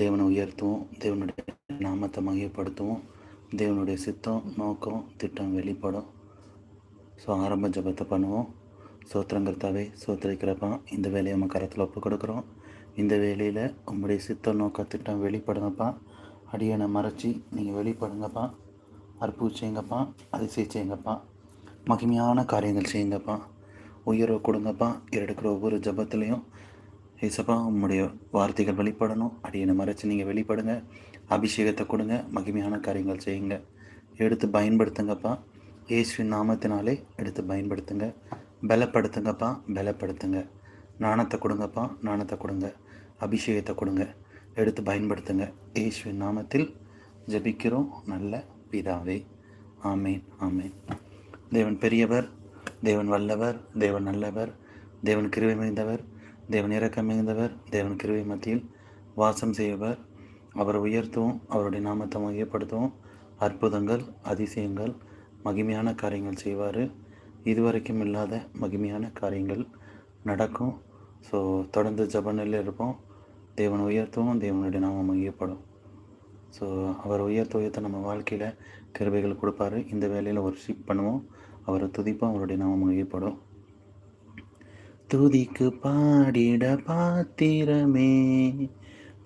தேவனை உயர்த்துவோம் தேவனுடைய நாமத்தை மையப்படுத்துவோம் தேவனுடைய சித்தம் நோக்கம் திட்டம் வெளிப்படும். ஸோ ஆரம்ப ஜபத்தை பண்ணுவோம். சோத்திரங்கிறதாவே சோத்திரிக்கிறப்பா இந்த வேலையை நம்ம கரத்தில் ஒப்பு கொடுக்குறோம். இந்த வேலையில் உங்களுடைய சித்த நோக்க திட்டம் வெளிப்படுங்கப்பா. அடியனை மறைச்சி நீங்கள் வெளிப்படுங்கப்பா. அற்புதம் செய்யுங்கப்பா அதிசயம் செய்யுங்கப்பா. மகிமையான காரியங்கள் செய்யுங்கப்பா. உயர்வை கொடுங்கப்பா. எடுக்கிற ஒவ்வொரு ஜபத்துலேயும் ஏசப்பா உம்முடைய வார்த்தைகள் வெளிப்படணும். அடியனை மறைச்சி நீங்கள் வெளிப்படுங்க. அபிஷேகத்தை கொடுங்க. மகிமையான காரியங்கள் செய்யுங்க. எடுத்து பயன்படுத்துங்கப்பா. இயேசுவின் நாமத்தினாலே எடுத்து பயன்படுத்துங்க. பலப்படுத்துங்கப்பா. பலப்படுத்துங்க. நாணத்தை கொடுங்கப்பா. நாணத்தை கொடுங்க. அபிஷேகத்தை கொடுங்க. எடுத்து பயன்படுத்துங்க. இயேசுவின் நாமத்தில் ஜெபிக்கிறோம். நல்ல பிதாவே. ஆமேன். ஆமேன். தேவன் பெரியவர் தேவன் வல்லவர் தேவன் நல்லவர் தேவன் கிருவை மிகுந்தவர் தேவன் இறக்கம் மிகுந்தவர் தேவன் கிருவை மத்தியில் வாசம் செய்பவர். அவரை உயர்த்தவும் அவருடைய நாமத்தை மையப்படுத்தவும் அற்புதங்கள் அதிசயங்கள் மகிமையான காரியங்கள் செய்வார். இதுவரைக்கும் இல்லாத மகிமையான காரியங்கள் நடக்கும். ஸோ தொடர்ந்து ஜபநிலையில் இருப்போம். தேவனை உயர்த்தவும் தேவனுடைய நாமம் மையப்படும் ஸோ அவர் உயர்த்த உயர்த்த நம்ம வாழ்க்கையில் கிருபைகள் கொடுப்பாரு. இந்த வேலையில் ஒரு ஷிப் பண்ணுவோம். அவரை துதிப்போம் அவருடைய நாமம் மையப்படும் துதிக்கு பாடிட பாத்திரமே.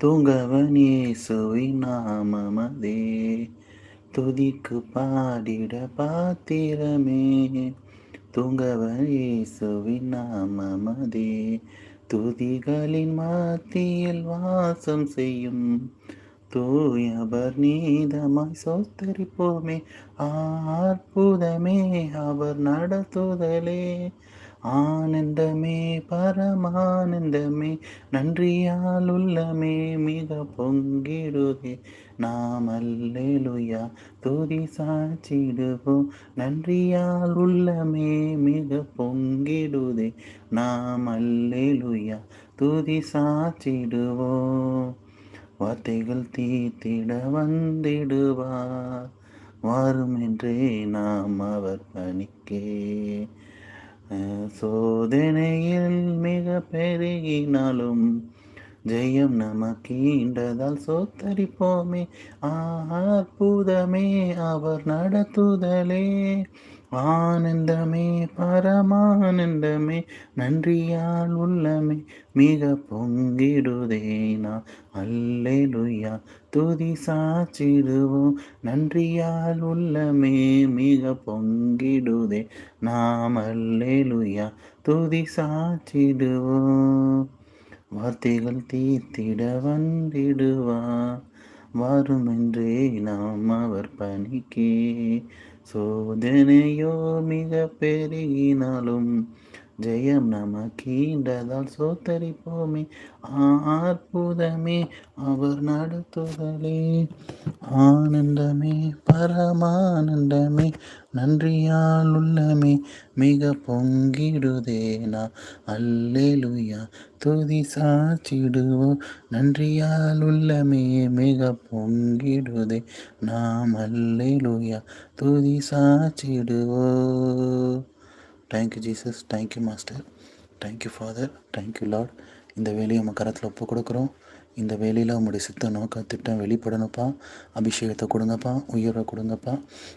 தூங்கவனே சுவை நாமமதே. துதிக்கு பாடிட பாத்திரமே. தூங்கவனே சுவை நாமமதே. துதிகளின் மாத்தியில் வாசம் செய்யும் தூயவர் நீதமாய் சோத்தரிப்போமே. அற்புதமே அவர் நடத்துதலே. ஆனந்தமே பரமானந்தமே நன்றியால் உள்ளமே மிக பொங்கிடுதே. நாம் அல்லேலுயா துதி சாச்சிடுவோம் நன்றியால் உள்ளமே மிக பொங்கிடுதே. நாம் அல்லேலுயா துதி சாச்சிடுவோம் வார்த்தைகள் தீத்திட வந்திடுவார். வாரும் என்றே நாம் அவர் பணிக்கே. சோதனையில் மிக பெருகினாலும் ஜெயம் நமக்கீண்டதால் சோத்தரிப்போமே. ஆற்புதமே அவர் நடத்துதலே. ஆனந்தமே பரமானந்தமே நன்றியால் உள்ளமே. மிக பொங்கிடுதேனா அல்லேலுயா. துதி சாச்சிடுவோம் நன்றியால் உள்ளமே மிக பொங்கிடுதே. நாம் அல்லேலுயா. துதி சாச்சிடுவோம் வார்த்தைகள் தீர்த்திட வந்திடுவா. வருமென்றே நாம் அவர் பணிக்கே. சோதனையோ மிக பெருகினாலும் ஜெயம் நமக்கீண்டதால் சோத்தரிப்போமே. ஆற்புதமே அவர் நடத்துதலே. ஆனந்தமே பரமானந்தமே நன்றியால் உள்ளமே. மிக பொங்கிடுதேனா? அல்லேலுயா. துதி சாச்சிடுவோம் நன்றியால் உள்ளமே மிக பொங்கிடுதே. நாம் அல்லேலுயா. துதி சாச்சிடுவோம் thank you Jesus thank you master thank you father thank you lord இந்த வேலையை நம்ம கரத்தில் ஒப்பு கொடுக்குறோம். இந்த வேலையில் உங்களுடைய சித்த நோக்க திட்டம் வெளிப்படணுப்பா அபிஷேகத்தை கொடுங்கப்பா. உயர்வை கொடுங்கப்பா.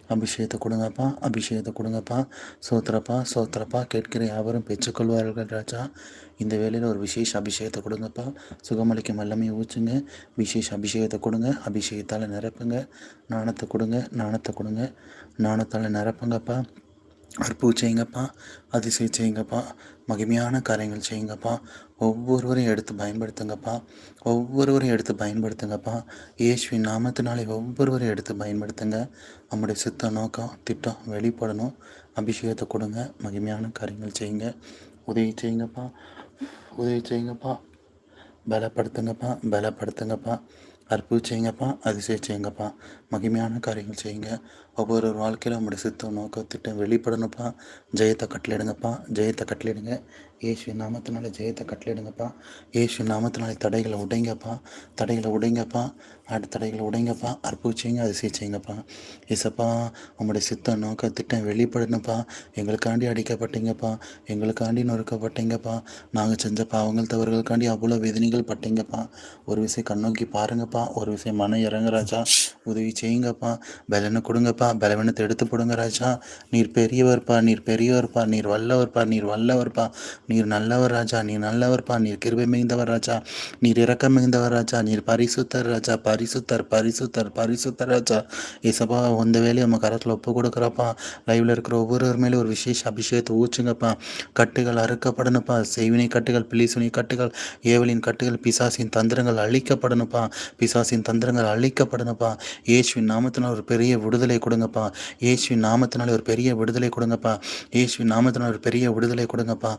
அபிஷேகத்தை கொடுங்கப்பா. அபிஷேகத்தை கொடுங்கப்பா. சோத்திரப்பா சோத்திரப்பா கேட்கிற யாவரும் பெற்றுக்கொள்வார்கள் ராஜா. இந்த வேலையில் ஒரு விசேஷ அபிஷேகத்தை கொடுங்கப்பா. சுகமளிக்கும் எல்லாமே ஊச்சுங்க விசேஷ அபிஷேகத்தை கொடுங்க. அபிஷேகத்தால் நிரப்புங்க. நாணத்தை கொடுங்க. நாணத்தை கொடுங்க. நாணத்தால் நிரப்புங்கப்பா. அற்புதம் செய்யுங்கப்பா அதிசயம் செய்யுங்கப்பா மகிமையான காரியங்கள் செய்யுங்கப்பா. ஒவ்வொருவரையும் எடுத்து பயன்படுத்துங்கப்பா. ஒவ்வொருவரையும் எடுத்து பயன்படுத்துங்கப்பா. இயேசுவின் நாமத்தினாலே ஒவ்வொருவரையும் எடுத்து பயன்படுத்துங்க. நம்முடைய சித்த நோக்கம் திட்டம் வெளிப்படணும். அபிஷேகத்தை கொடுங்க. மகிமையான காரியங்கள் செய்யுங்க. உதவி செய்யுங்கப்பா. உதவி செய்யுங்கப்பா. பலப்படுத்துங்கப்பா. பலப்படுத்துங்கப்பா. அற்புதம் செய்யுங்கப்பா அதிசயம் செய்யுங்கப்பா மகிமையான காரியங்கள் செய்யுங்க. ஒவ்வொரு வாழ்க்கையில் நம்முடைய சித்தம் நோக்கம் திட்டம் வெளிப்படணும்ப்பா. ஜெயத்தை கட்டளிடுங்கப்பா ஜெயத்தை கட்டளிடுங்க ஏசு நாமத்தினால ஜெயத்தை கட்டளிடுங்கப்பா ஏசு நாமத்தினால தடைகளை உடைங்கப்பா. தடைகளை உடைங்கப்பா. அடுத்த தடைகளை உடைங்கப்பா. அற்புச்சிங்க அது செய்யுங்கப்பா ஏசப்பா உங்களுடைய சித்தம் நோக்க திட்டம் வெளிப்படணும்ப்பா. எங்களுக்காண்டி அடிக்கப்பட்டீங்கப்பா. எங்களுக்காண்டி நொறுக்கப்பட்டீங்கப்பா. நாங்கள் செஞ்ச பாவங்கள் தவறுகளுக்காண்டி அவ்வளோ வேதனைகள் பட்டீங்கப்பா. ஒரு விஷயம் கண்ணோக்கி பாருங்கப்பா. ஒரு விஷயம் மனம் ராஜா. உதவி செய்யுங்கப்பா. பலனை கொடுங்கப்பா. ராஜா பலவீனத்தை எடுத்து போடுங்க ராஜா. நீர் பெரியவர்ப்பா. நீர் பெரியவர்ப்பா. நீர் வல்லவர்ப்பா. நீர் வல்லவர்ப்பா. நீர் நல்லவர் ராஜா நீர் நல்லவர்ப்பா நீர் கிருபை மிகுந்தவர் ராஜா நீர் இறக்கம் மிகுந்தவர் ராஜா நீர் பரிசுத்தர் ராஜா பரிசுத்தர் பரிசுத்தர் பரிசுத்தர் ராஜா. ஏசப்பா உந்த வேலையை நம்ம கரத்தில் ஒப்பு கொடுக்குறப்பா. லைவில் இருக்கிற ஒவ்வொருவர் மேலே ஒரு விசேஷ அபிஷேகத்தை ஊச்சுங்கப்பா. கட்டுகள் அறுக்கப்படணுப்பா செய்வினை கட்டுகள் பிலிசுனி கட்டுகள் ஏவலின் கட்டுகள் பிசாசின் தந்திரங்கள் அழிக்கப்படணுப்பா பிசாசின் தந்திரங்கள் அழிக்கப்படணுப்பா இயேசுவின் நாமத்தினால் ஒரு பெரிய விடுதலை கொடுங்கப்பா. ஏசுவின் நாமத்தினால் ஒரு பெரிய விடுதலை கொடுங்கப்பா. இயேசுவின் நாமத்தினால் ஒரு பெரிய விடுதலை கொடுங்கப்பா.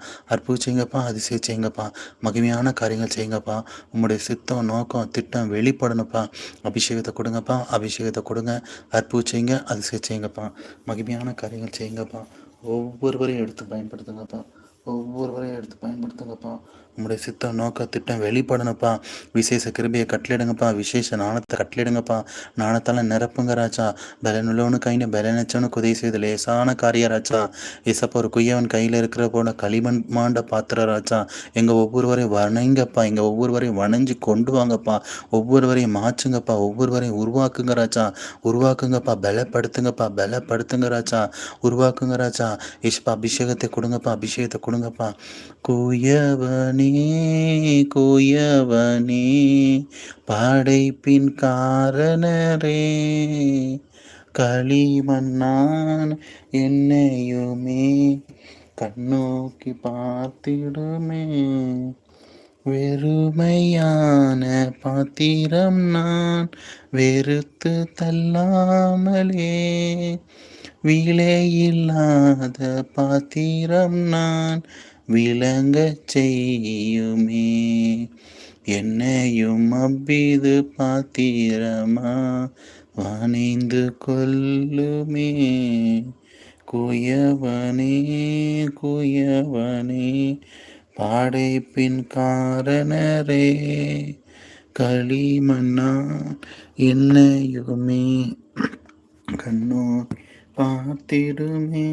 அற்புதம் செய்யுங்கப்பா அதிசயம் செய்யுங்கப்பா மகிமையான காரியங்கள் செய்யுங்கப்பா. உங்களுடைய சித்தம் நோக்கம் திட்டம் வெளிப்படணுப்பா அபிஷேகத்தை கொடுங்கப்பா அபிஷேகத்தை கொடுங்க. அற்புதம் செய்யுங்க அதிசயம் செய்யுங்கப்பா. மகிமையான காரியங்கள் செய்யுங்கப்பா. ஒவ்வொருவரையும் எடுத்து பயன்படுத்துங்கப்பா. ஒவ்வொருவரையும் எடுத்து பயன்படுத்துங்கப்பா. உங்களுடைய சித்தம் நோக்க திட்டம் வெளிப்படணுப்பா விசேஷ கிருபியை கட்டளிடுங்கப்பா விசேஷ நாணத்தை கட்டளிடுங்கப்பா நாணத்தால் நிரப்புங்க ராஜா. பலனுள்ளவனு கைன்னு பலனச்சவனு உதவி செய்து லேசான காரியராச்சா ராஜா. இசப்பா ஒரு குய்யவன் கையில் இருக்கிற போல களிமண் மாண்ட பாத்திர ராஜா. எங்கள் ஒவ்வொருவரையும் வணங்கப்பா எங்கள் ஒவ்வொருவரையும் வணைஞ்சு கொண்டு வாங்கப்பா. ஒவ்வொருவரையும் மாச்சுங்கப்பா ஒவ்வொருவரையும் உருவாக்குங்க ராஜா. உருவாக்குங்கப்பா. பலப்படுத்துங்கப்பா. பலப்படுத்துங்க ராஜா. உருவாக்குங்க ராஜா. இஷ்பா அபிஷேகத்தை கொடுங்கப்பா. அபிஷேகத்தை கொடுங்கப்பா. குயவனி கோயவனே படைப்பின் காரணரே. களிமண்ணான் என்னையுமே கண்ணோக்கி பார்த்திடுமே. வெறுமையான பாத்திரம் நான் வெறுத்து தள்ளாமலே. விலையில்லாத பாத்திரம் நான் விளங்க செய்யுமே. என்னையும் அவ்விது பாத்திரமா வாணிந்து கொல்லுமே. குயவனே குயவனே பாடைப்பின் காரணரே. களிமண்ணா என்னையுமே கண்ணோ பார்த்திடுமே.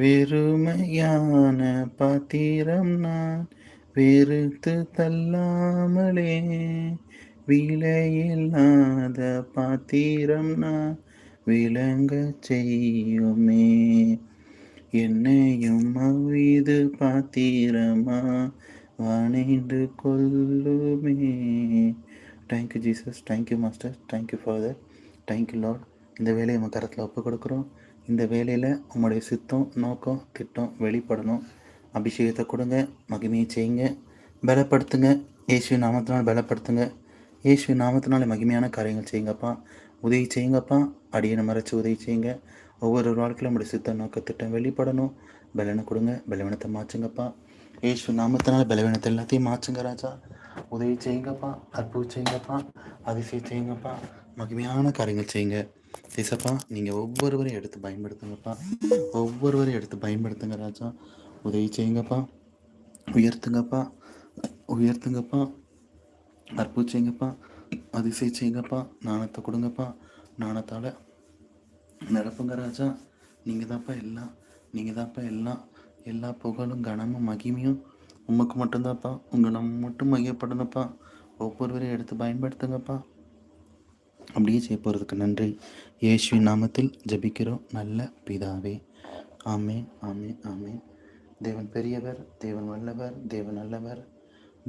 வெறுமையான பாத்திரம் நான் வெறுத்து தள்ளாமலே. விலையில்லாத பாத்திரம் நான் விளங்க செய்யுமே. என்னையும் அவ்விது பாத்திரமா வணைந்து கொள்ளுமே. Thank you Jesus thank you master thank you father thank you lord இந்த வேலையை நம்ம கரத்தில் ஒப்பு கொடுக்குறோம். இந்த வேலையில் உங்களுடைய சித்தம் நோக்கம் திட்டம் வெளிப்படணும். அபிஷேகத்தை கொடுங்க மகிமையை செய்யுங்க. பலப்படுத்துங்க. இயேசு நாமத்தினால் பலப்படுத்துங்க. இயேசு நாமத்தினால மகிமையான காரியங்கள் செய்யுங்கப்பா. உதவி செய்யுங்கப்பா. அடியனை மறைச்சி உதவி செய்யுங்க. ஒவ்வொரு வாழ்க்கையில் நம்முடைய சித்த நோக்க திட்டம் வெளிப்படணும். பலனை கொடுங்க. பலவீனத்தை மாற்றுங்கப்பா. ஏசு நாமத்தினால பலவீனத்தை எல்லாத்தையும் மாற்றுங்க ராஜா. உதவி செய்யுங்கப்பா. அற்புதம் செய்யுங்கப்பா. அதிசயம் செய்யுங்கப்பா. மகிமையான காரியங்கள் செய்யுங்க. திசப்பா நீங்கள் ஒவ்வொருவரையும் எடுத்து பயன்படுத்துங்கப்பா. ஒவ்வொருவரையும் எடுத்து பயன்படுத்துங்க ராஜா. உதவி செய்யுங்கப்பா. உயர்த்துங்கப்பா. உயர்த்துங்கப்பா. அற்புதம் செய்யுங்கப்பா. அதிசய செய்யுங்கப்பா. நாணத்தை கொடுங்கப்பா. நாணத்தால் நிரப்புங்க ராஜா. நீங்கள் தான்ப்பா எல்லாம். நீங்கள் தான்ப்பா எல்லாம். எல்லா புகழும் கனமும் மகிமையும் உமக்கு மட்டும்தான்ப்பா. உங்கள் நம்ம மட்டும் மையப்படணும்ப்பா ஒவ்வொருவரையும் எடுத்து பயன்படுத்துங்கப்பா. அப்படியே செய்ய போகிறதுக்கு நன்றி. இயேசுவின் நாமத்தில் ஜபிக்கிறோம். நல்ல பிதாவே. ஆமேன் ஆமேன் ஆமேன். தேவன் பெரியவர் தேவன் வல்லவர் தேவன் நல்லவர்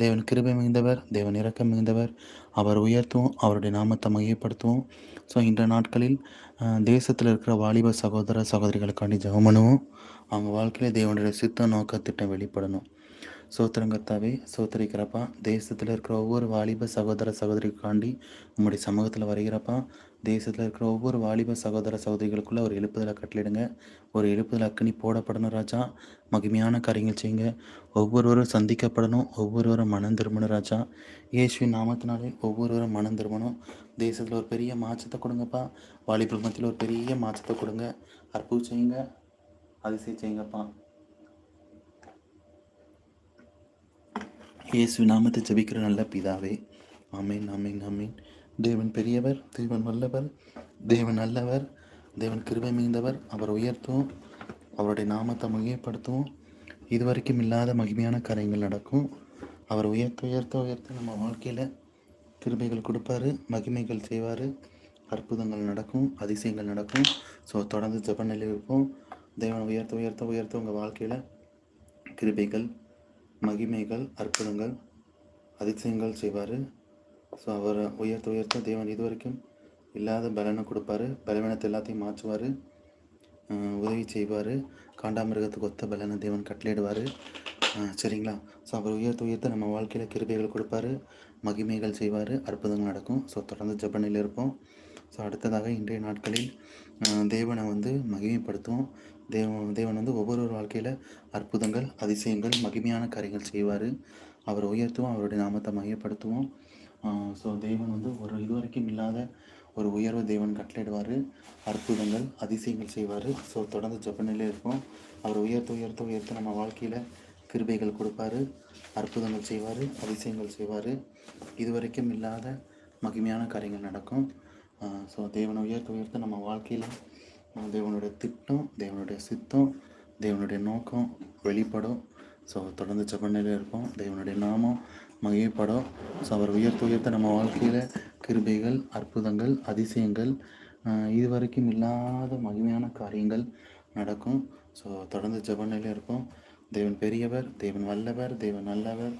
தேவன் கிருபை மிகுந்தவர் தேவன் இறக்கம் மிகுந்தவர். அவர் உயர்த்துவோம் அவருடைய நாமத்தை மையப்படுத்துவோம் ஸோ இந்த நாட்களில் தேசத்தில் இருக்கிற வாலிப சகோதர சகோதரிகளுக்காண்டி ஜெபம் பண்ணுவோம். அவங்க வாழ்க்கையில் தேவனுடைய சித்த நோக்க திட்டம் வெளிப்படணும். சோத்திரங்கத்தாவே சோத்திரிக்கிறப்பா தேசத்தில் இருக்கிற ஒவ்வொரு வாலிப சகோதர சகோதரிக்காண்டி உங்களுடைய சமூகத்தில் வருகிறப்பா தேசத்தில் இருக்கிற ஒவ்வொரு வாலிப சகோதர சகோதரிகளுக்குள்ளே ஒரு எழுப்புதலை கட்டளிடுங்க. ஒரு எழுப்புதல் அக்கனி போடப்படணும் ராஜா. மகிமையான காரியங்கள் செய்யுங்க. ஒவ்வொருவரும் சந்திக்கப்படணும். ஒவ்வொருவரும் மனம் திரும்பணும் ராஜா. இயேசுவின் நாமத்தினாலே ஒவ்வொருவரும் மனம் திரும்பணும். தேசத்தில் ஒரு பெரிய மாற்றத்தை கொடுங்கப்பா. வாலிபர் ஒரு பெரிய மாற்றத்தை கொடுங்க. அற்புதம் செய்யுங்க. அதிசயம் செய்யுங்கப்பா. இயேசு நாமத்தை ஜபிக்கிற நல்ல பிதாவே. ஆமீன் ஆமீன் ஆமீன். தேவன் பெரியவர் தேவன் வல்லவர் தேவன் நல்லவர் தேவன் கிருபை மிகுந்தவர். அவர் உயர்த்தும் அவருடைய நாமத்தை மகிமைப்படுத்தும். இதுவரைக்கும் இல்லாத மகிமையான காரியங்கள் நடக்கும். அவர் உயர்த்த உயர்த்த உயர்த்த நம்ம வாழ்க்கையில் கிருபைகள் கொடுப்பாரு மகிமைகள் செய்வார். அற்புதங்கள் நடக்கும் அதிசயங்கள் நடக்கும். ஸோ தொடர்ந்து ஜப நிலை இருப்போம். தேவனை உயர்த்த உயர்த்த உயர்த்த உங்கள் வாழ்க்கையில் கிருபைகள் மகிமைகள் அற்புதங்கள் அதிசயங்கள் செய்வார். ஸோ அவரை உயர்த்த உயர்த்த தேவன் இது வரைக்கும் இல்லாத பலனை கொடுப்பாரு. பலவீனத்தை எல்லாத்தையும் மாற்றுவார். உதவி செய்வார். காண்டாமிருகத்துக்கு ஒத்த பலனை தேவன் கட்டளையிடுவார். சரிங்களா? ஸோ அவர் உயர்த்த உயர்த்த நம்ம வாழ்க்கையில் கிருபைகள் கொடுப்பாரு. மகிமைகள் செய்வார். அற்புதங்கள் நடக்கும். ஸோ தொடர்ந்து ஜப்பனில் இருப்போம். ஸோ அடுத்ததாக இன்றைய நாட்களில் தேவனை வந்து மகிமைப்படுத்துவோம். தேவன் தேவன் வந்து ஒவ்வொரு வாழ்க்கையில் அற்புதங்கள் அதிசயங்கள் மகிமையான காரியங்கள் செய்வார். அவரை உயர்த்துவோம் அவருடைய நாமத்தை மையப்படுத்துவோம். ஸோ தேவன் வந்து ஒரு இதுவரைக்கும் இல்லாத ஒரு உயர்வு தேவன் கட்டளையிடுவார். அற்புதங்கள் அதிசயங்கள் செய்வார். ஸோ தொடர்ந்து ஜப்பநிலையில் இருப்போம். அவர் உயர்த்த உயர்த்த உயர்த்த நம்ம வாழ்க்கையில் கிருபைகள் கொடுப்பாரு. அற்புதங்கள் செய்வார் அதிசயங்கள் செய்வார். இதுவரைக்கும் இல்லாத மகிமையான காரியங்கள் நடக்கும். ஸோ தேவனை உயர்த்த உயர்த்த நம்ம வாழ்க்கையில் தேவனுடைய திட்டம் தேவனுடைய சித்தம் தேவனுடைய நோக்கம் வெளிப்படும். ஸோ தொடர்ந்து செப்பநிலையில் இருப்போம். தேவனுடைய நாமம் மகிழ்ப்படும் ஸோ அவர் உயர்த்து உயர்த்த நம்ம வாழ்க்கையில் கிருபைகள் அற்புதங்கள் அதிசயங்கள் இது வரைக்கும் இல்லாத மகிமையான காரியங்கள் நடக்கும். ஸோ தொடர்ந்து ஜபநிலையில் இருப்போம். தேவன் பெரியவர் தேவன் வல்லவர் தேவன் நல்லவர்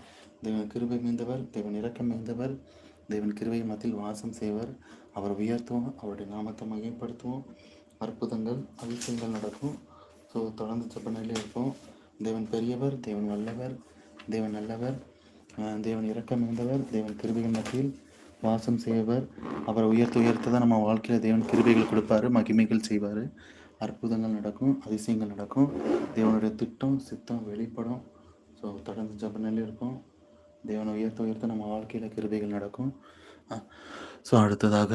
தேவன் கிருபை மீந்தவர் தேவன் இரக்கம் மீந்தவர் தேவன் கிருபை மத்தியில் வாசம் செய்வர். அவர் உயர்த்துவோம் அவருடைய நாமத்தை மகிமைப்படுத்துவோம். அற்புதங்கள் அதிசயங்கள் நடக்கும். ஸோ தொடர்ந்து ஜப்பநிலையில் இருப்போம். தேவன் பெரியவர் தேவன் வல்லவர் தேவன் நல்லவர் தேவன் இரக்கம் மிகுந்தவர் தேவன் கிருபிகள் மத்தியில் வாசம் செய்வர் அவரை உயர்த்து உயர்த்து தான் நம்ம வாழ்க்கையில் தேவன் கிருபிகள் கொடுப்பாரு மகிமைகள் செய்வார். அற்புதங்கள் நடக்கும் அதிசயங்கள் நடக்கும். தேவனுடைய திட்டம் சித்தம் வெளிப்படும். ஸோ தொடர்ந்து ஜப்பநிலையில் இருப்போம். தேவனை உயர்த்த உயர்த்த நம்ம வாழ்க்கையில் கிருபிகள் நடக்கும். ஸோ அடுத்ததாக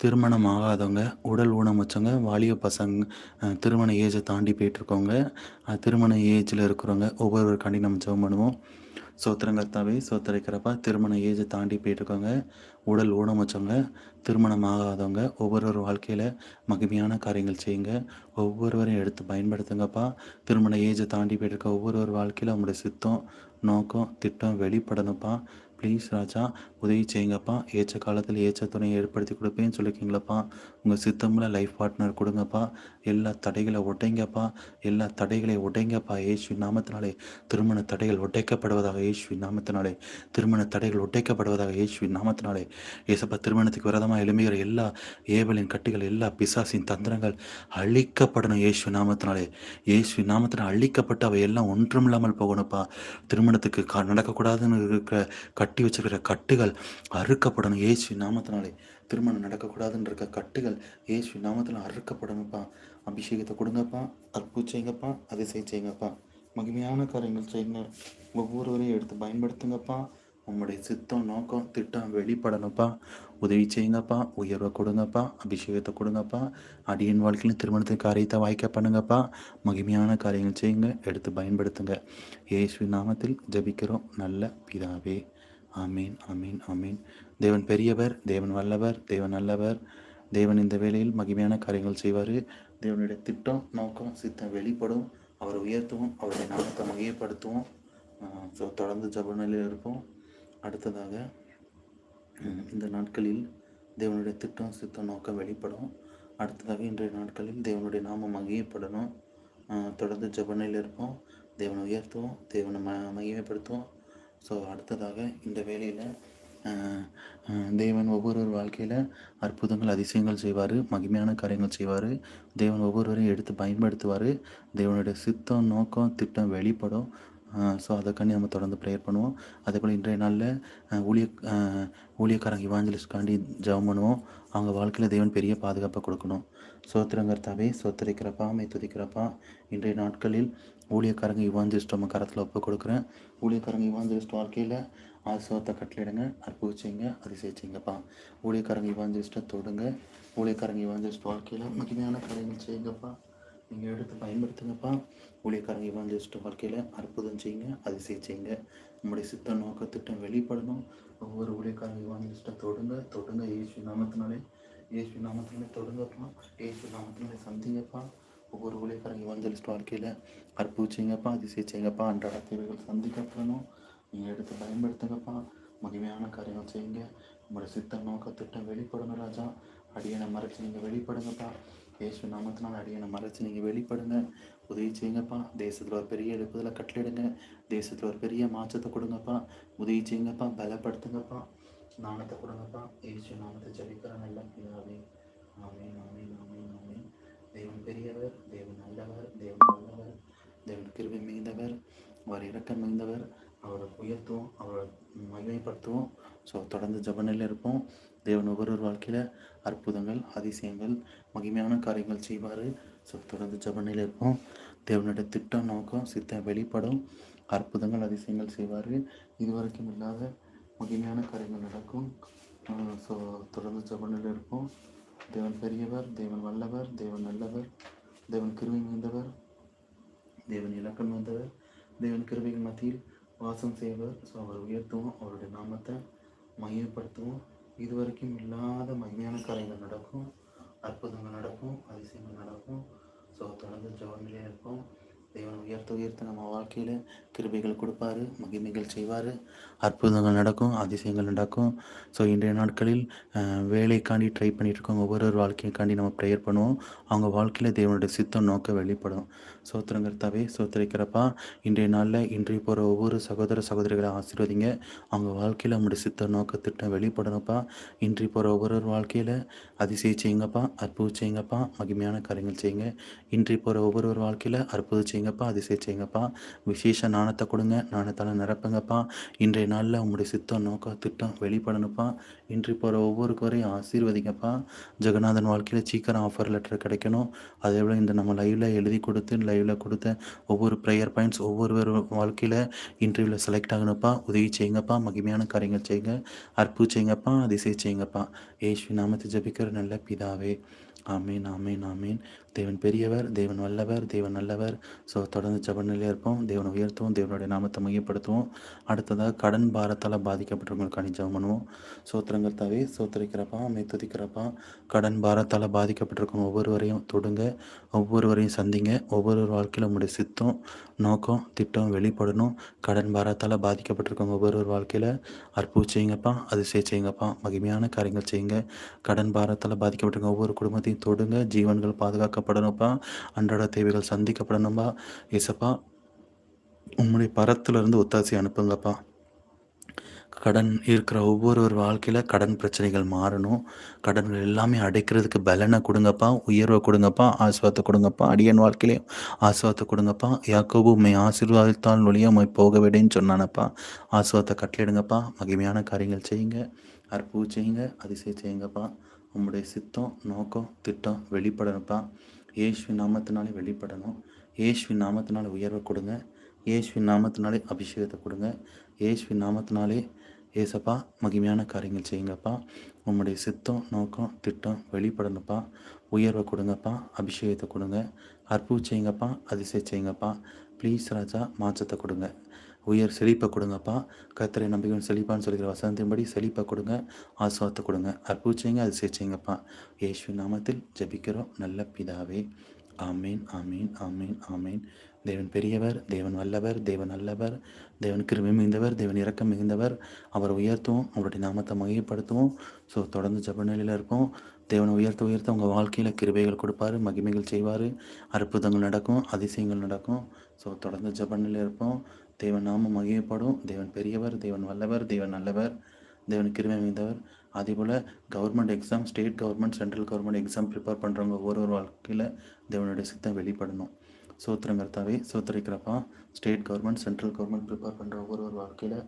திருமணம் ஆகாதவங்க உடல் ஊனம் வச்சவங்க வாலிய பசங்க திருமண ஏஜை தாண்டி போயிட்டுருக்கவங்க திருமண ஏஜில் இருக்கிறவங்க ஒவ்வொருவருக்காண்டி நம்ம ஜெபம் பண்ணுவோம். சோத்திரங்கர்த்தாவே சோத்திரைக்கிறப்பா திருமண ஏஜை தாண்டி போயிட்டுருக்கவங்க உடல் ஊனம் வச்சவங்க திருமணம் ஆகாதவங்க ஒவ்வொரு வாழ்க்கையில் மகிமையான காரியங்கள் செய்யுங்க. ஒவ்வொருவரையும் எடுத்து பயன்படுத்துங்கப்பா. திருமண ஏஜை தாண்டி போயிட்டுருக்க ஒவ்வொரு வாழ்க்கையில் அவங்களுடைய சித்தம் நோக்கம் திட்டம் வெளிப்படணும்ப்பா. ப்ளீஸ் ராஜா உதவி செய்யுங்கப்பா. ஏற்ற காலத்தில் ஏற்ற துணையை ஏற்படுத்தி கொடுப்பேன்னு சொல்லிக்கிங்களப்பா உங்கள் சித்தமில் லைஃப் பார்ட்னர் கொடுங்கப்பா. எல்லா தடைகளை உடைங்கப்பா எல்லா தடைகளை உடைங்கப்பா ஏசுவி நாமத்தினாலே திருமண தடைகள் உடைக்கப்படுவதாக ஏசுவி நாமத்தினாலே திருமண தடைகள் உடைக்கப்படுவதாக ஏசுவி நாமத்தினாலே ஏசப்பா திருமணத்துக்கு விரதமாக எழுமைகிற எல்லா ஏவலின் கட்டிகள் எல்லா பிசாசின் தந்திரங்கள் அழிக்கப்படணும். ஏசு நாமத்தினாலே. ஏசுவி நாமத்தினால் அழிக்கப்பட்டு அவை எல்லாம் ஒன்றும் இல்லாமல் போகணும்ப்பா. திருமணத்துக்கு நடக்கக்கூடாதுன்னு இருக்கிற கட்டி கட்டி வச்சிருக்கிற கட்டுகள் அறுக்கப்படணும். ஏசு நாமத்தினாலே திருமணம் நடக்கக்கூடாதுன்ற இருக்க கட்டுகள் ஏசு நாமத்தில் அறுக்கப்படணும்ப்பா. அபிஷேகத்தை கொடுங்கப்பா அற்புதம் செய்யுங்கப்பா அதிசயம் செய்யுங்கப்பா. மகிமையான காரியங்கள் செய்யுங்க ஒவ்வொருவரையும் எடுத்து பயன்படுத்துங்கப்பா. உங்களுடைய சித்தம் நோக்கம் திட்டம் வெளிப்படணும்ப்பா. உதவி செய்யுங்கப்பா உயர்வை கொடுங்கப்பா அபிஷேகத்தை கொடுங்கப்பா. அடியின் வாழ்க்கையிலும் திருமணத்தின் காரியத்தை வாய்க்க பண்ணுங்கப்பா. மகிமையான காரியங்கள் செய்யுங்க எடுத்து பயன்படுத்துங்க ஏசு நாமத்தில் ஜபிக்கிறோம். நல்ல பிதாவே. ஆமீன் ஆமீன் ஆமீன். தேவன் பெரியவர் தேவன் வல்லவர் தேவன் நல்லவர். தேவன் இந்த வேளையில் மகிமையான காரியங்கள் செய்வார். தேவனுடைய திட்டம் நோக்கம் சித்தம் வெளிப்படும். அவரை உயர்த்துவோம் அவருடைய நாமத்தை மகியப்படுத்துவோம் ஸோ தொடர்ந்து ஜபநிலையில் இருப்போம். அடுத்ததாக இந்த நாட்களில் தேவனுடைய திட்டம் சித்தம் நோக்கம் வெளிப்படும். அடுத்ததாக இன்றைய நாட்களில் தேவனுடைய நாமம் மகிமைப்படணும். தொடர்ந்து ஜபநிலையில் இருப்போம். தேவனை உயர்த்துவோம் தேவனை ம மகிமைப்படுத்துவோம். ஸோ அடுத்ததாக இந்த வேலையில் தேவன் ஒவ்வொருவர் வாழ்க்கையில் அற்புதங்கள் அதிசயங்கள் செய்வார் மகிமையான காரியங்கள் செய்வார். தேவன் ஒவ்வொருவரையும் எடுத்து பயன்படுத்துவார். தேவனுடைய சித்தம் நோக்கம் திட்டம் வெளிப்படும் ஸோ அதுக்காண்டி நம்ம தொடர்ந்து ப்ரேயர் பண்ணுவோம். அதே போல் இன்றைய நாளில் ஊழிய ஊழியக்காரங்க இவாஞ்சலிஸ்ட்காண்டி ஜெபம் பண்ணுவோம். அவங்க வாழ்க்கையில் தேவன் பெரிய பாதுகாப்பை கொடுக்கணும். சோத்திரங்கர்த்தாவே சோத்திரிக்கிறப்பா மை துதிக்கிறப்பா இன்றைய நாட்களில் ஊழியக்காரங்க இவாஞ்சலிஸ்ட் நம்ம கரத்தில் ஒப்பு கொடுக்குறேன். ஊழியக்காரங்க இவாந்திஸ்ட் வாழ்க்கையில் ஆசுவத்தை கட்டளிடுங்க அற்புதம் அதிசயிச்சிங்கப்பா. ஊழியக்காரங்க இவாந்திஸ்ட்டை தொடுங்க. ஊழியக்காரங்க இவாந்திஸ்ட் வாழ்க்கையில் மகிமையான காரியங்கள் செய்யுங்கப்பா. நீங்கள் எடுத்து பயன்படுத்துங்கப்பா. ஊழியக்காரங்க இவாந்திஸ்ட் வாழ்க்கையில் அற்புதம் செய்யுங்க அதிசயிச்சிங்க. நம்முடைய சித்த நோக்க திட்டம் வெளிப்படணும். ஒவ்வொரு ஊழியக்காரங்க இவாந்திஸ்ட்டை தொடுங்க தொடுங்க. ஏசு நாமத்தினாலே ஏசு நாமத்தினாலே தொடுங்கப்பா. ஏசு நாமத்தினாலே சந்திங்கப்பா. ஒவ்வொரு ஊழியக்காரங்க இவஞ்சலிஸ்ட் வாழ்க்கையில் அற்புதிச்சிங்கப்பா அதிசயிச்சிங்கப்பா அன்றாட தேவைகள் சந்திக்கப்படணும். நீங்கள் எடுத்து பயன்படுத்துங்கப்பா. மகிமையான காரியம் செய்யுங்க. உங்களோட சித்த நோக்க திட்டம் வெளிப்படணும் ராஜா. அடியனை மறைச்சு நீங்கள் வெளிப்படுங்கப்பா. இயேசு நாமத்தினால் அடியனை மறைச்சு நீங்கள் வெளிப்படுங்க. உதவி செய்யுங்கப்பா. தேசத்தில் ஒரு பெரிய எழுப்புதலை கட்டளிடுங்க தேசத்தில் ஒரு பெரிய மாற்றத்தை கொடுங்கப்பா. உதவி செய்யுங்கப்பா. பலப்படுத்துங்கப்பா. நாணத்தை கொடுங்கப்பா. ஏசு நாமத்தை ஜபிக்கிற நல்ல பிதாவே. ஆமென் ஆமென் ஆமென். தேவன் பெரியவர் தேவன் நல்லவர் தேவன் நல்லவர் தேவன் கிருபை மிகுந்தவர் அவர் இரக்கம் மிகுந்தவர் அவரை உயர்த்துவோம் அவரை மகிமைப்படுத்துவோம். ஸோ தொடர்ந்து ஜபநிலையில் இருப்போம். தேவன் ஒவ்வொரு வாழ்க்கையில் அற்புதங்கள் அதிசயங்கள் மகிமையான காரியங்கள் செய்வார். ஸோ தொடர்ந்து ஜபநிலையில் இருப்போம். தேவனுடைய திட்டம் நோக்கம் சித்தம் வெளிப்படும். அற்புதங்கள் அதிசயங்கள் செய்வார். இதுவரைக்கும் இல்லாத மகிமையான காரியங்கள் நடக்கும். ஸோ தொடர்ந்து ஜபநிலையில் இருப்போம். தேவன் பெரியவர் தேவன் வல்லவர் தேவன் நல்லவர் தேவன் கிருமி மிகுந்தவர் தேவன் இலக்கம் வந்தவர் தேவன் கிருபையின் மத்தியில் வாசம் செய்வர் ஸோ அவர் உயர்த்துவோம் அவருடைய நாமத்தை மையப்படுத்துவோம் இதுவரைக்கும் இல்லாத மகிமையான காரியங்கள் நடக்கும் அற்புதங்கள் நடக்கும் அதிசயங்கள் நடக்கும். ஸோ தொடர்ந்து ஜெபநிலையாக இருப்போம். தேவன் உயர்த்து உயர்த்து நம்ம வாழ்க்கையில் கிருபைகள் கொடுப்பாரு மகிமைகள் செய்வார். அற்புதங்கள் நடக்கும் அதிசயங்கள் நடக்கும். ஸோ இன்றைய நாட்களில் வேலைக்காண்டி ட்ரை பண்ணிட்டு இருக்கவங்க ஒவ்வொரு வாழ்க்கையைக்காண்டி நம்ம ப்ரேயர் பண்ணுவோம். அவங்க வாழ்க்கையில் தேவனுடைய சித்தம் நோக்க வெளிப்படும். சோத்திரங்கர்த்தாவே சோத்திரிக்கிறப்பா. இன்றைய நாளில் இன்றைய போகிற ஒவ்வொரு சகோதர சகோதரிகளை ஆசீர்வதிங்க. அவங்க வாழ்க்கையில் நம்முடைய சித்த நோக்கத்திட்டம் வெளிப்படணும்ப்பா. இன்றி போகிற ஒவ்வொரு வாழ்க்கையில் அதிசயம் செய்யுங்கப்பா அற்புதம் செய்யுங்கப்பா மகிமையான காரியங்கள் செய்யுங்க. இன்றி போகிற ஒவ்வொரு வாழ்க்கையில் அற்புதம் செய்யுங்கப்பா அதிசயம் செய்யுங்கப்பா. விசேஷ நாணத்தை கொடுங்க நாணத்தால் நிரப்புங்கப்பா. இன்றைய நாளில் உங்களுடைய சித்தம் நோக்க திட்டம் வெளிப்படணும்ப்பா. இன்றி போகிற ஒவ்வொரு குறையும் ஆசீர்வதிங்கப்பா. ஜெகநாதன் வாழ்க்கையில் சீக்கிரம் ஆஃபர் லெட்டர் கிடைக்கணும். அதே போல் இந்த நம்ம லைவில் எழுதி கொடுத்து லைவில் கொடுத்த ஒவ்வொரு ப்ரேயர் பாயிண்ட்ஸ் ஒவ்வொரு வாழ்க்கையில் இன்டர்வியூவில் செலக்ட் ஆகணும்ப்பா உதவி செய்யுங்கப்பா மகிமையான காரியங்கள் செய்யுங்க அற்புதம் செய்யுங்கப்பா அதிசய செய்யுங்கப்பா. ஏசுவி நாமத்தை ஜபிக்கிற நல்ல பிதாவே ஆமீன் ஆமீன் ஆமீன். தேவன் பெரியவர் தேவன் வல்லவர் தேவன் நல்லவர். ஸோ தொடர்ந்து ஜபநிலையாக இருப்போம். தேவனை உயர்த்துவோம் தேவனுடைய நாமத்தை மையப்படுத்துவோம் அடுத்ததாக கடன் பாரத்தால் பாதிக்கப்பட்டவங்களுக்கான ஜெபம் பண்ணுவோம். சோத்திரங்கள் தவே சோத்திரிக்கிறப்பா மெத்துதிக்கிறப்பா கடன் பாரத்தால் பாதிக்கப்பட்டிருக்கும் ஒவ்வொருவரையும் தொடுங்க. ஒவ்வொருவரையும் சந்திங்க. ஒவ்வொரு வாழ்க்கையில் உங்களுடைய சித்தம் நோக்கம் திட்டம் வெளிப்படணும். கடன் பாரத்தால் பாதிக்கப்பட்டிருக்கவங்க ஒவ்வொரு வாழ்க்கையில் அற்புதம் செய்யுங்கப்பா அதிசயம் செய்யுங்கப்பா மகிமையான காரியங்கள் செய்யுங்க. கடன் பாரத்தால் பாதிக்கப்பட்டிருக்க ஒவ்வொரு குடும்பத்தையும் தொடுங்க ஜீவன்கள் பாதுகாக்கப்படணும்ப்பா அன்றாட தேவைகள் சந்திக்கப்படணும்பா. ஏசப்பா உம்முடைய பரத்திலிருந்து ஒத்தாசி அனுப்புங்கப்பா. கடன் இருக்கிற ஒவ்வொருவர் வாழ்க்கையில் கடன் பிரச்சனைகள் மாறணும். கடன்கள் எல்லாமே அடைக்கிறதுக்கு பலனை கொடுங்கப்பா. உயர்வை கொடுங்கப்பா. ஆசுவாத்தை கொடுங்கப்பா. அடியன் வாழ்க்கையிலையும் ஆசுவாத்தை கொடுங்கப்பா. யாக்கோபு உண்மை ஆசீர்வாதத்தால் வழியாக உண்மை போக விடேன்னு சொன்னானப்பா. ஆசுவாத்தை கட்டளிடுங்கப்பா மகிமையான காரியங்கள் செய்யுங்க. அற்புதம் செய்யுங்க. அதிசயம் செய்யுங்கப்பா. உம்முடைய சித்தம் நோக்கம் திட்டம் வெளிப்படணும்ப்பா. இயேசுவின் நாமத்தினாலே வெளிப்படணும். இயேசுவின் நாமத்தினாலே உயர்வை கொடுங்க. இயேசுவின் நாமத்தினாலே அபிஷேகத்தை கொடுங்க. இயேசுவின் நாமத்தினாலே ஏசப்பா மகிமையான காரியங்கள் செய்யுங்கப்பா. உம்முடைய சித்தம் நோக்கம் திட்டம் வெளிப்படணும்ப்பா. உயர்வை கொடுங்கப்பா. அபிஷேகத்தை கொடுங்க. அற்புதம் செய்யுங்கப்பா. அதிசயம் செய்யுங்கப்பா. ப்ளீஸ் ராஜா மாற்றத்தை கொடுங்க. உயர் செழிப்பை கொடுங்கப்பா. கத்தரை நம்பிக்கையும் செழிப்பான்னு சொல்லிக்கிற வசனத்தின்படி செழிப்பை கொடுங்க ஆசுவாதத்தை கொடுங்க. அற்புதம் அது அதிசயம் இயேசு நாமத்தில் ஜெபிக்கிறோம். நல்ல பிதாவே. ஆமீன் ஆமீன் ஆமீன் ஆமீன். தேவன் பெரியவர் தேவன் வல்லவர் தேவன் நல்லவர் தேவன் கிருமி மிகுந்தவர் தேவன் இறக்கம் மிகுந்தவர். அவர் உயர்த்துவோம் அவருடைய நாமத்தை மகிமைப்படுத்துவோம். ஸோ தொடர்ந்து ஜபநிலையில் இருப்போம். தேவனை உயர்த்த உயர்த்த உங்கள் வாழ்க்கையில் கிருபைகள் கொடுப்பாரு மகிமைகள் செய்வார். அற்புதங்கள் நடக்கும் அதிசயங்கள் நடக்கும். ஸோ தொடர்ந்து ஜபநிலையில் இருப்போம். தேவன் நாமம் மகிழப்படும் தேவன் பெரியவர் தேவன் வல்லவர் தேவன் நல்லவர் தேவன் கிருமி மிகுந்தவர். அதே போல் government exam state government central government exam prepare பண்ணுறவங்க ஒவ்வொரு ஒரு வாழ்க்கையில் தேவனுடைய சித்தம் வெளிப்படணும். சோத்திரங்கர்த்தாவே சோத்திரிக்கிறப்பா state government central government prepare பண்ணுற ஒவ்வொரு ஒரு வாழ்க்கையில்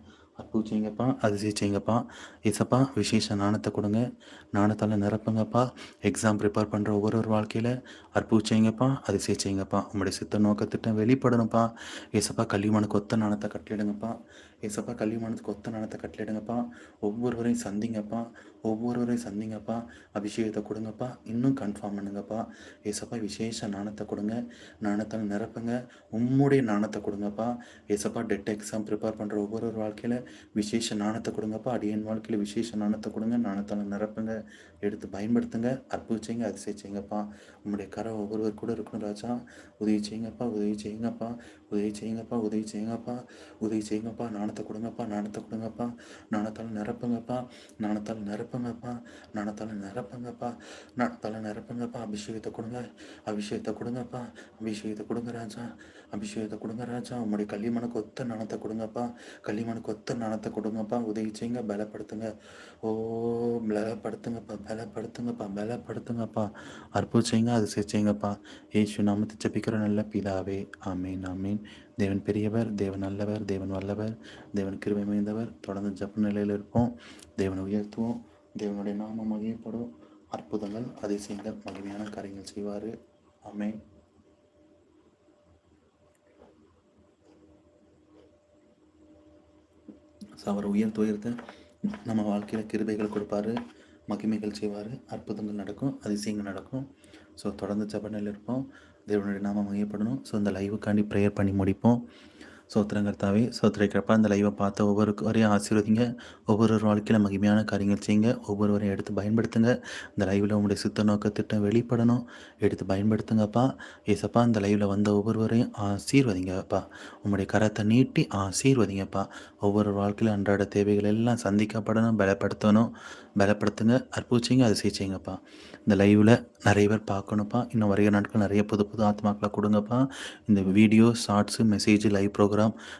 அற்புச்சிங்கப்பா செய்யுங்கப்பா அதிசயம் செய்யுங்கப்பா. ஏசப்பா விசேஷ நாணத்தை கொடுங்க. நாணத்தால் நிரப்புங்கப்பா. எக்ஸாம் ப்ரிப்பேர் பண்ணுற ஒவ்வொரு ஒரு வாழ்க்கையில் அற்புச்சிங்கப்பா செய்யுங்கப்பா அதிசயம் செய்யுங்கப்பா. உங்களுடைய சித்த நோக்கத்திட்டம் வெளிப்படணும்ப்பா. ஏசப்பா கல்விமானுக்கு ஒத்த நாணத்தை கட்டிடுங்கப்பா. ஏசப்பா கல்விமானத்துக்கு ஒத்த நாணத்தை கட்டிடுங்கப்பா. ஒவ்வொருவரையும் சந்திங்கப்பா. ஒவ்வொருவரையும் சந்திங்கப்பா. அபிஷேகத்தை கொடுங்கப்பா. இன்னும் கன்ஃபார்ம் பண்ணுங்கப்பா. ஏசப்பா விசேஷ நாணத்தை கொடுங்க. நாணத்தால் நிரப்புங்க. உம்முடைய நாணத்தை கொடுங்கப்பா. ஏசப்பா டெட் எக்ஸாம் ப்ரிப்பேர் பண்ணுற ஒவ்வொரு ஒரு வாழ்க்கையில் விசேஷ நாணத்தை கொடுங்கப்பா. அடியன் வாழ்க்கையில் விசேஷ நாணத்தை கொடுங்க. நாணத்தால் நிரப்புங்க. எடுத்து பயன்படுத்துங்க அற்புதம் அதிசயம் செய்யுங்கப்பா. உங்களுடைய கரை ஒவ்வொருவர் கூட இருக்கணும் ராஜா. உதவி செய்யுங்கப்பா உதவி செய்யுங்கப்பா உதவி செய்யுங்கப்பா உதவி செய்யுங்கப்பா உதவி செய்யுங்கப்பா. நாணத்தை கொடுங்கப்பா நாணத்தை கொடுங்கப்பா. நாணத்தால் நிரப்புங்கப்பா நாணத்தால் நிரப்புங்கப்பா நாணத்தால் நிரப்புங்கப்பா நாணத்தால் நிரப்புங்கப்பா. அபிஷேகத்தை கொடுங்க அபிஷேகத்தை கொடுங்கப்பா. அபிஷேகத்தை கொடுங்க ராஜா அபிஷேகத்தை கொடுங்க ராஜா. உங்களுடைய கல்யாணக்கு ஒத்த நாணத்தை கொடுங்கப்பா கல்யாணக்கு ஒத்த நாணத்தை கொடுங்கப்பா. உதவி செய்யுங்க பலப்படுத்துங்க. ஓ பலப்படுத்துங்கப்பா பலப்படுத்துங்கப்பா பலப்படுத்துங்கப்பா அற்புதம் செய்யுங்க அது செய்யுங்கப்பா. ஏசு நாமத்தை ஜபிக்கிற நல்ல பிதாவே. ஆமீன் ஆமீன். தேவன் பெரியவர் தேவன் நல்லவர் தேவன் வல்லவர் தேவன் கிருபை மைந்தவர் தொடர்ந்து ஜப்ப நிலையில் இருப்போம். தேவனை உயர்த்துவோம். தேவனுடைய நாமம் மகிழப்படும் அற்புதங்கள் அதிசயங்கள் மகிமையான காரியங்கள் செய்வார். ஆமேன். ஸோ அவர் உயர்த்து நம்ம வாழ்க்கையில் கிருபைகள் கொடுப்பாரு. மகிமைகள் செய்வார். அற்புதங்கள் நடக்கும். அதிசயங்கள் நடக்கும். ஸோ தொடர்ந்து ஜபனில் இருப்போம். தேவனுடைய நாம மையப்படணும் ஸோ இந்த லைவுக்காண்டி ப்ரேயர் பண்ணி முடிப்போம். சோத்திரங்கர்த்தாவே சோத்திரிக்கிறப்ப அந்த லைவை பார்த்த ஒவ்வொருவரையும் ஆசீர்வதிங்க. ஒவ்வொரு வாழ்க்கையில் மகிமையான காரியங்கள் செய்யுங்க. ஒவ்வொருவரையும் எடுத்து பயன்படுத்துங்க. இந்த லைவில் உங்களுடைய சுத்த நோக்க திட்டம் வெளிப்படணும். எடுத்து பயன்படுத்துங்கப்பா. ஏசப்பா இந்த லைவில் வந்த ஒவ்வொருவரையும் ஆசீர்வதிங்கப்பா. உங்களுடைய கரத்தை நீட்டி ஆசீர்வதிங்கப்பா. ஒவ்வொரு வாழ்க்கையில் அன்றாட தேவைகள் எல்லாம் சந்திக்கப்படணும் பலப்படுத்தணும். பலப்படுத்துங்க அற்புதச்சிங்க அது செய்யுங்கப்பா இந்த லைவில் நிறைய பேர் பார்க்கணுப்பா இன்னும் வரைய நாட்கள் நிறைய புது புது ஆத்மாக்களை கொடுங்கப்பா. இந்த video shorts message live program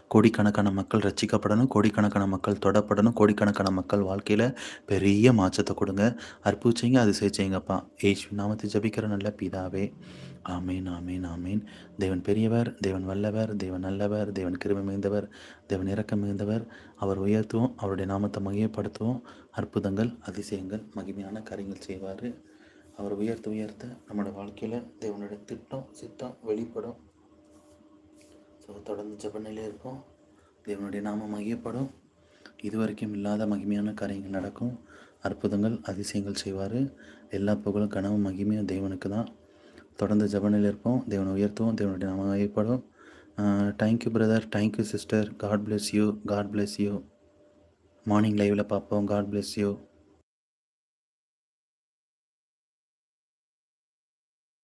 கோடிக்கணக்கான மக்கள் ரசிக்கப்படணும். கோடிக்கணக்கான மக்கள் தொடப்படணும். கோடிக்கணக்கான மக்கள் வாழ்க்கையில் பெரிய மாற்றத்தை கொடுங்க. அற்புதச்சிங்க அது செய்யுங்கப்பா ஏஷ் நாமத்தை ஜபிக்கிற நல்ல பிதாவே. ஆமேன் ஆமேன் ஆமேன். தேவன் பெரியவர் தேவன் வல்லவர் தேவன் நல்லவர் தேவன் கிருமி மிகுந்தவர் தேவன் இறக்கம் மிகுந்தவர். அவர் உயர்த்துவோம் அவருடைய நாமத்தை மையப்படுத்துவோம் அற்புதங்கள் அதிசயங்கள் மகிமையான காரியங்கள் செய்வார். அவர் உயர்த்த உயர்த்த நம்மளோட வாழ்க்கையில் தேவனுடைய திட்டம் சித்தம் வெளிப்படும். ஸோ தொடர்ந்து ஜபநிலையில் இருப்போம். தேவனுடைய நாமம் மகியப்படும். இதுவரைக்கும் இல்லாத மகிமையான காரியங்கள் நடக்கும். அற்புதங்கள் அதிசயங்கள் செய்வார். எல்லா புகழும் கனவு மகிமையும் தேவனுக்கு தான் தொடர்ந்து ஜபநிலையில் இருப்போம். தேவனை உயர்த்துவோம். தேவனுடைய நாம மையப்படும் thank you brother thank you sister God bless you God bless you morning லைவில் பார்ப்போம். God bless you